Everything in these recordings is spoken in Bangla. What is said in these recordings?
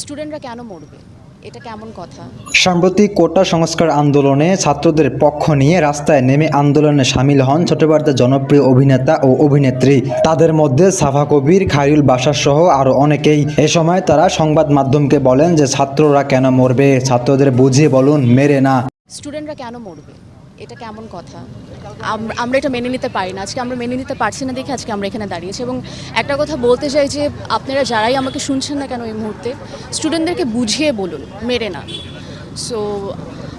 স্টুডেন্টরা কেন মরবে? এটা কেমন কথা? সাম্প্রতিক কোটা সংস্কার আন্দোলনে ছাত্রদের পক্ষ নিয়ে রাস্তায় নেমে আন্দোলনে সামিল হন ছোটবার্তার জনপ্রিয় অভিনেতা ও অভিনেত্রী। তাদের মধ্যে সাফা কবির খায়রুল বাসার সহ আরও অনেকেই। এ সময় তারা সংবাদ মাধ্যমকে বলেন যে ছাত্ররা কেন মরবে? ছাত্রদের বুঝিয়ে বলুন মেরে না। স্টুডেন্টরা কেন মরবে? এটা কেমন কথা? আমরা এটা মেনে নিতে পারি না। আজকে আমরা মেনে নিতে পারছি না দেখে আজকে আমরা এখানে দাঁড়িয়েছি এবং একটা কথা বলতে চাই যে আপনারা যারাই আমাকে শুনছেন না কেন এই মুহূর্তে স্টুডেন্টদেরকে বুঝিয়ে বলুন মেরে না। সো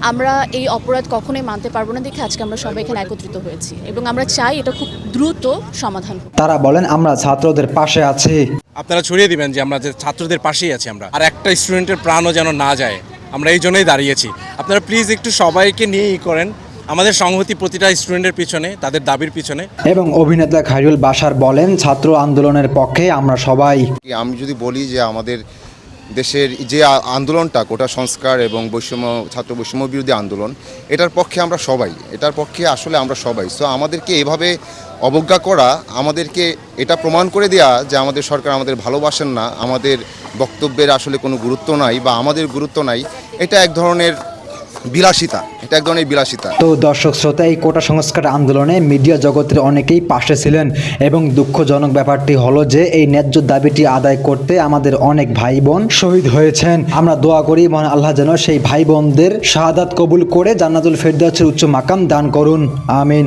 আমরা এই অপরাধ কখনোই মানতে পারব না দেখে আজকে আমরা সবাই এখানে একত্রিত হয়েছি এবং আমরা চাই এটা খুব দ্রুত সমাধান হোক। তারা বলেন আমরা ছাত্রদের পাশে আছি। আপনারা ছড়িয়ে দিবেন যে আমরা যে ছাত্রদের পাশেই আছি আমরা। আর একটা স্টুডেন্টের প্রাণও যেন না যায় আমরা এই জন্যই দাঁড়িয়েছি। আপনারা প্লিজ একটু সবাইকে নিয়েই করেন। আমাদের সংহতি প্রতিটা স্টুডেন্টের পিছনে তাদের দাবির পিছনে। এবং অভিনেতা খাইরুল বাসার বলেন ছাত্র আন্দোলনের পক্ষে আমরা সবাই আমি যদি বলি যে আমাদের দেশের যে আন্দোলনটা কোটা সংস্কার এবং বৈষম্য ছাত্র বৈষম্য বিরোধী আন্দোলন এটার পক্ষে আমরা সবাই এটার পক্ষে আসলে আমরা সবাই। সো আমাদেরকে এভাবে অবজ্ঞা করা আমাদেরকে এটা প্রমাণ করে দেয়া যে আমাদের সরকার আমাদের ভালোবাসেন না আমাদের বক্তব্যের আসলে কোনো গুরুত্ব নাই বা আমাদের গুরুত্ব নাই এটা এক ধরনের বিলাসিতা, এটা এক ধরনের বিলাসিতা। তো দর্শক শ্রোতা, এই কোটা সংস্কার আন্দোলনে মিডিয়া জগতের অনেকেই পাশে ছিলেন এবং দুঃখজনক ব্যাপারটি হলো যে এই ন্যায্য দাবিটি আদায় করতে আমাদের অনেক ভাই বোন শহীদ হয়েছেন। আমরা দোয়া করি, মহান আল্লাহ যেন সেই ভাই বোনদের শাহাদাত কবুল করে জান্নাতুল ফেরদাসের উচ্চ মাকাম দান করুন। আমিন।